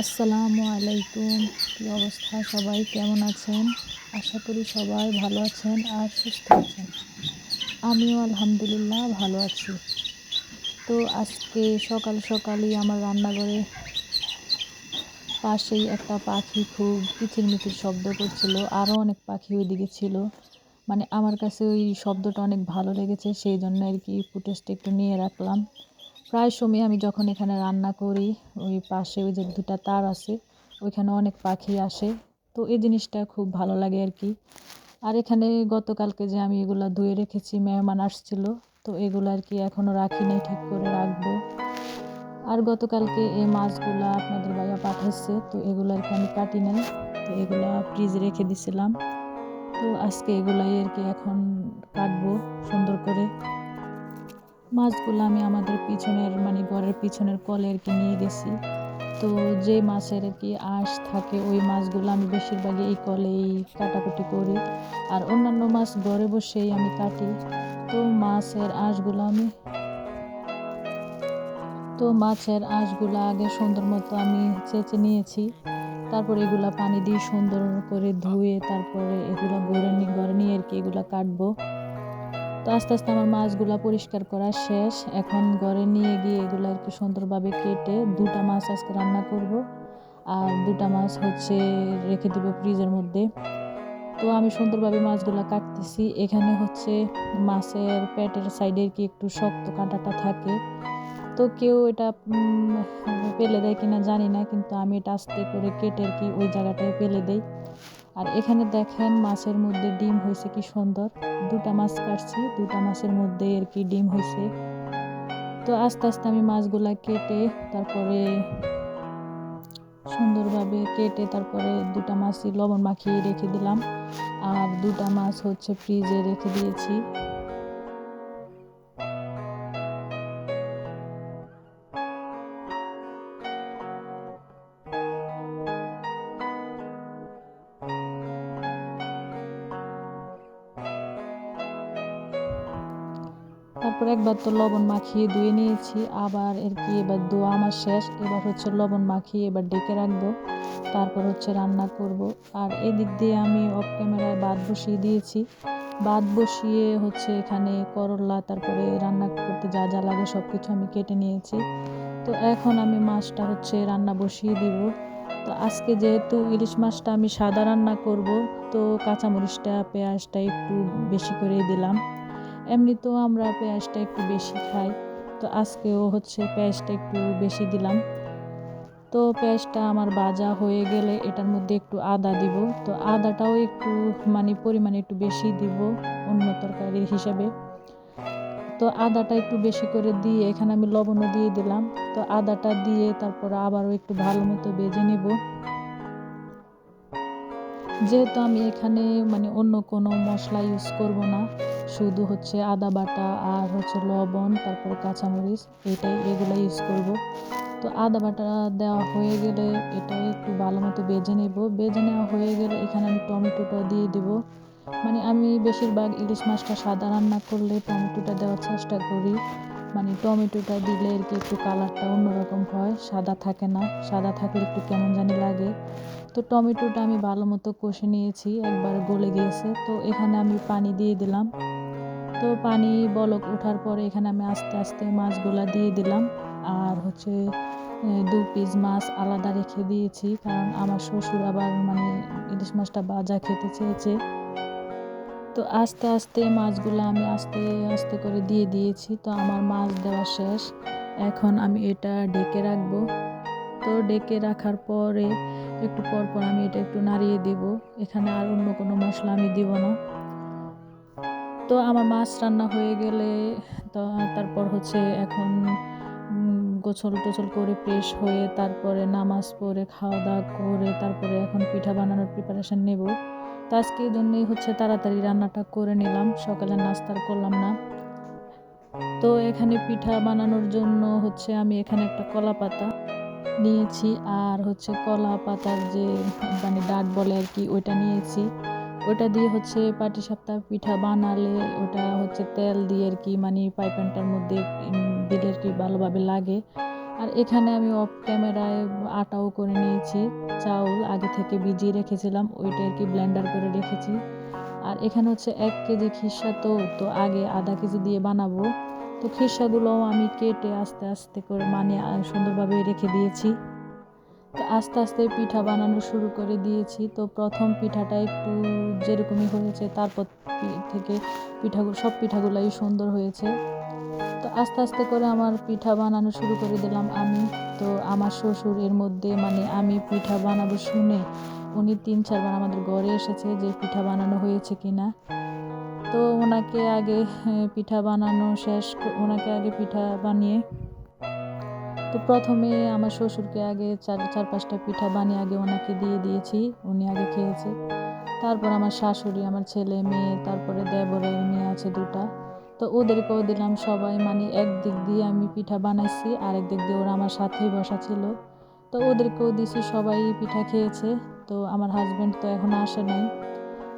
আসসালামু আলাইকুম। কী অবস্থা সবাই? কেমন আছেন? আশা করি সবাই ভালো আছেন আর সুস্থ আছেন। আমিও আলহামদুলিল্লাহ ভালো আছি। তো আজকে সকাল সকালই আমার রান্নাঘরে পাশেই একটা পাখি খুব কিচিরমিচির শব্দ করছিল। আরও অনেক পাখি ওইদিকে ছিল। মানে আমার কাছে ওই শব্দটা অনেক ভালো লেগেছে, সেই জন্য আর কি ফুটেজটা একটু নিয়ে রাখলাম। প্রায় সময় আমি যখন এখানে রান্না করি, ওই পাশে ওই যে দুটা তার আছে, ওইখানে অনেক পাখি আসে। তো এই জিনিসটা খুব ভালো লাগে আর কি। আর এখানে গতকালকে যে আমি এগুলো ধুয়ে রেখেছি, মেহমান আসছিল, তো এগুলো আর কি এখনও রাখি ঠিক করে রাখব। আর গতকালকে এই মাছগুলো আপনাদের ভাইয়া পাঠাইছে, তো এগুলো আর কি আমি কাটি নাই, তো এগুলো ফ্রিজে রেখে দিছিলাম। তো আজকে এগুলাই আর কি এখন কাটবো সুন্দর করে। মাছগুলো আমি আমাদের পিছনের মানে ঘরের পিছনের কলে আর কি নিয়ে গেছি। তো যে মাছের আর কি আঁশ থাকে, ওই মাছগুলো আমি বেশিরভাগই এই কলেই কাটাকুটি করি। আর অন্যান্য মাছ ঘরে বসেই আমি কাটি। তো মাছের আঁশগুলো আমি, তো মাছের আঁশগুলো আগে সুন্দর মতো আমি চেঁচে নিয়েছি। তারপর এগুলা পানি দিয়ে সুন্দর করে ধুয়ে তারপরে এগুলো ঘরে নিয়ে ঘরে নিয়ে আর কি এগুলো কাটবো। তো আস্তে আস্তে আমার মাছগুলো পরিষ্কার করা শেষ। এখন ঘরে নিয়ে গিয়ে এগুলো কি সুন্দরভাবে কেটে দুটা মাছ আজকে রান্না করব। আর দুটা মাছ হচ্ছে রেখে দেব ফ্রিজের মধ্যে। তো আমি সুন্দরভাবে মাছগুলো কাটতেছি। এখানে হচ্ছে মাছের পেটের সাইডে কি একটু শক্ত কাঁটাটা থাকে। তো কেউ এটা পেলে দেয় কিনা জানি না, কিন্তু আমি এটা আস্তে করে কেটে আর কি ওই জায়গাটায় পেলে দেই। আর এখানে দেখেন মাছের মধ্যে ডিম হয়েছে কি সুন্দর। দুটা মাছ কাটছি, দুটা মাছের মধ্যে আর কি ডিম হয়েছে। তো আস্তে আস্তে আমি মাছগুলা কেটে তারপরে সুন্দরভাবে কেটে তারপরে দুটা মাছই লবণ মাখিয়ে রেখে দিলাম। আর দুটা মাছ হচ্ছে ফ্রিজে রেখে দিয়েছি। তারপর একবার তো লবণ মাখিয়ে ধুয়ে নিয়েছি, আবার এর কি, এবার ধোয়া আমার শেষ, এবার হচ্ছে লবণ মাখিয়ে এবার ডেকে রাখব, তারপর হচ্ছে রান্না করব। আর এদিক দিয়ে আমি অফ ক্যামেরায় ভাত বসিয়ে দিয়েছি, ভাত বসিয়ে হচ্ছে এখানে করলা, তারপরে রান্না করতে যা যা লাগে সব কিছু আমি কেটে নিয়েছি। তো এখন আমি মাছটা হচ্ছে রান্না বসিয়ে দিব। তো আজকে যেহেতু ইলিশ মাছটা আমি সাদা রান্না করব, তো কাঁচামরিচটা, পেঁয়াজটা একটু বেশি করে দিলাম। এমনিতেও আমরা পেঁয়াজটা একটু বেশি খাই। তো আজকেও হচ্ছে পেঁয়াজটা একটু বেশি দিলাম। তো পেঁয়াজটা আমার ভাজা হয়ে গেলে এটার মধ্যে একটু আদা দিব। তো আদাটাও একটু মানে পরিমাণে একটু বেশি দিব অন্য তরকারির হিসাবে। তো আদাটা একটু বেশি করে দিয়ে এখানে আমি লবণও দিয়ে দিলাম। তো আদাটা দিয়ে তারপর আবারও একটু ভালো মতো বেজে নেব। যেহেতু আমি এখানে মানে অন্য কোনো মশলা ইউজ করব না শুধু হচ্ছে আদা বাটা আর হচ্ছে লবণ, তারপরে কাঁচামরিচ, এটাই এগুলো ইউজ করব। তো আদা বাটা দেওয়া হয়ে গেলে এটা একটু ভালো মতো বেজে নেব। বেজে নেওয়া হয়ে গেলে এখানে আমি টমেটোটা দিয়ে দেব। মানে আমি বেশিরভাগ ইলিশ মাছটা সাদা রান্না করলে টমেটোটা দেওয়ার চেষ্টা করি। মানে টমেটোটা দিলে আর কি একটু কালারটা অন্যরকম হয়, সাদা থাকে না। সাদা থাকলে একটু কেমন জানি লাগে। তো টমেটোটা আমি ভালো মতো কষে নিয়েছি, একবার গলে গিয়েছে। তো এখানে আমি পানি দিয়ে দিলাম। তো পানি বলক ওঠার পরে এখানে আমি আস্তে আস্তে মাছগুলা দিয়ে দিলাম। আর হচ্ছে দু পিস মাছ আলাদা রেখে দিয়েছি, কারণ আমার শ্বশুর আবার মানে ইলিশ মাছটা বাজা খেতে চেয়েছে। তো আস্তে আস্তে মাছগুলো আমি আস্তে আস্তে করে দিয়ে দিয়েছি, তো আমার মাছ দেওয়া শেষ। এখন আমি এটা ডেকে রাখব। তো ডেকে রাখার পরে একটু পর পর আমি এটা একটু নাড়িয়ে দেব। এখানে আর অন্য কোনো মশলা আমি দিব না। তো আমার মাছ রান্না হয়ে গেলে তারপর হচ্ছে এখন গোছল টোছল করে ফ্রেশ হয়ে তারপরে নামাজ পড়ে খাওয়া দাওয়া করে, তারপরে এখন পিঠা বানানোর প্রিপারেশান নেব। তো আজকে এই জন্যই হচ্ছে তাড়াতাড়ি রান্নাটা করে নিলাম, সকালে নাস্তার করলাম না। তো এখানে পিঠা বানানোর জন্য হচ্ছে আমি এখানে একটা কলা পাতা নিয়েছি, আর হচ্ছে কলা পাতার যে মানে ডাট বলে আর কি, ওইটা নিয়েছি। ওটা দিয়ে হচ্ছে পাটি সাপটা পিঠা বানালে ওটা হচ্ছে তেল দিয়ে আর কি মানে পাইপ্যানটার মধ্যে দিলে আর কি ভালোভাবে লাগে। আর এখানে আমি অফ ক্যামেরায় আটাও করে নিয়েছি, চাউল আগে থেকে ভিজিয়ে রেখেছিলাম, ওইটা আর কি ব্লেন্ডার করে রেখেছি। আর এখানে হচ্ছে এক কেজি খিসা তো তো আগে আধা কেজি দিয়ে বানাবো। তো খিসাগুলো আমি কেটে আস্তে আস্তে করে মানে সুন্দরভাবে রেখে দিয়েছি। তো আস্তে আস্তে পিঠা বানানো শুরু করে দিয়েছি। তো প্রথম পিঠাটা একটু যেরকমই হয়েছে, তারপর থেকে পিঠাগুলো সব পিঠাগুলাই সুন্দর হয়েছে। তো আস্তে আস্তে করে আমার পিঠা বানানো শুরু করে দিলাম আমি। তো আমার শ্বশুর এর মধ্যে মানে আমি পিঠা বানাবো শুনে উনি তিন চারবার আমাদের ঘরে এসেছে যে পিঠা বানানো হয়েছে কি না তো ওনাকে আগে পিঠা বানানো শেষ ওনাকে আগে পিঠা বানিয়ে তো প্রথমে আমার শ্বশুরকে আগে চার চার পাঁচটা পিঠা বানিয়ে আগে ওনাকে দিয়ে দিয়েছি, উনি আগে খেয়েছে। তারপর আমার শাশুড়ি, আমার ছেলে, মেয়ে, তারপরে দেবরের মেয়ে আছে দুটা। তো ওদেরকেও দিলাম সবাই মানে একদিক দিয়ে আমি পিঠা বানাইছি আর একদিক দিয়ে ওরা আমার সাথেই বসা ছিল। তো ওদেরকেও দিছি, সবাই পিঠা খেয়েছে। তো আমার হাজব্যান্ড তো এখন আসে নাই।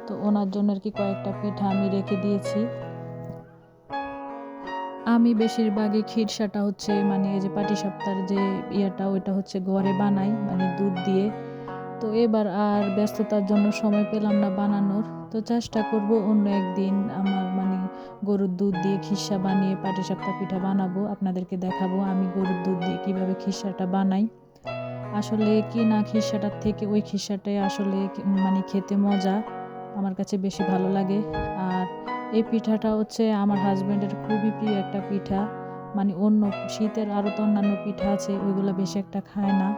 তো ওনার জন্য আর কি কয়েকটা পিঠা আমি রেখে দিয়েছি। আমি বেশিরভাগই খিরসাটা হচ্ছে মানে এই যে পাটি সপ্তাহের যে ইয়েটা, ওইটা হচ্ছে ঘরে বানাই মানে দুধ দিয়ে। তো এবার আর ব্যস্ততার জন্য সময় পেলাম না বানানোর। তো চেষ্টা করব অন্য একদিন আমার মানে গরুর দুধ দিয়ে খিসা বানিয়ে পাটি সপ্তাহ পিঠা বানাবো। আপনাদেরকে দেখাবো আমি গরুর দুধ দিয়ে কীভাবে খিসাটা বানাই। আসলে কি না খিসাটার থেকে ওই খিসাটাই আসলে মানে খেতে মজা। আমার কাছে বেশি ভালো লাগে। আর এই পিঠাটা হচ্ছে আমার হাজব্যান্ডের খুবই প্রিয় একটা পিঠা। মানে অন্য শীতের আরও তো অন্যান্য পিঠা আছে, ওইগুলো বেশি একটা খায় না।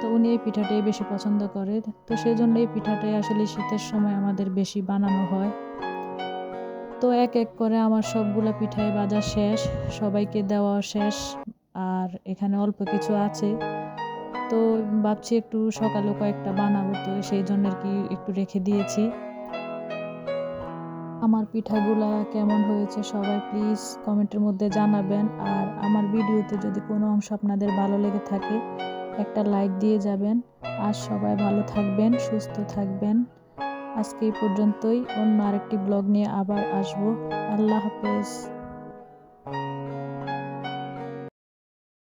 তো উনি এই পিঠাটাই বেশি পছন্দ করে। তো সেই জন্য এই পিঠাটাই আসলে শীতের সময় আমাদের বেশি বানানো হয়। তো এক এক করে আমার সবগুলো পিঠাই বাজার শেষ, সবাইকে দেওয়া শেষ, আর এখানে অল্প কিছু আছে। তো ভাবছি একটু সকালে কয়েকটা বানাবো, তো সেই জন্য আর কি একটু রেখে দিয়েছি। আমার পিঠাগুলা কেমন হয়েছে সবাই প্লিজ কমেন্টের মধ্যে জানাবেন। আর আমার ভিডিওতে যদি কোনো অংশ আপনাদের ভালো লেগে থাকে, একটা লাইক দিয়ে যাবেন। আর সবাই ভালো থাকবেন, সুস্থ থাকবেন। আজকে এই পর্যন্তই, অন্য আরেকটি ব্লগ নিয়ে আবার আসব। আল্লাহ হাফেজ।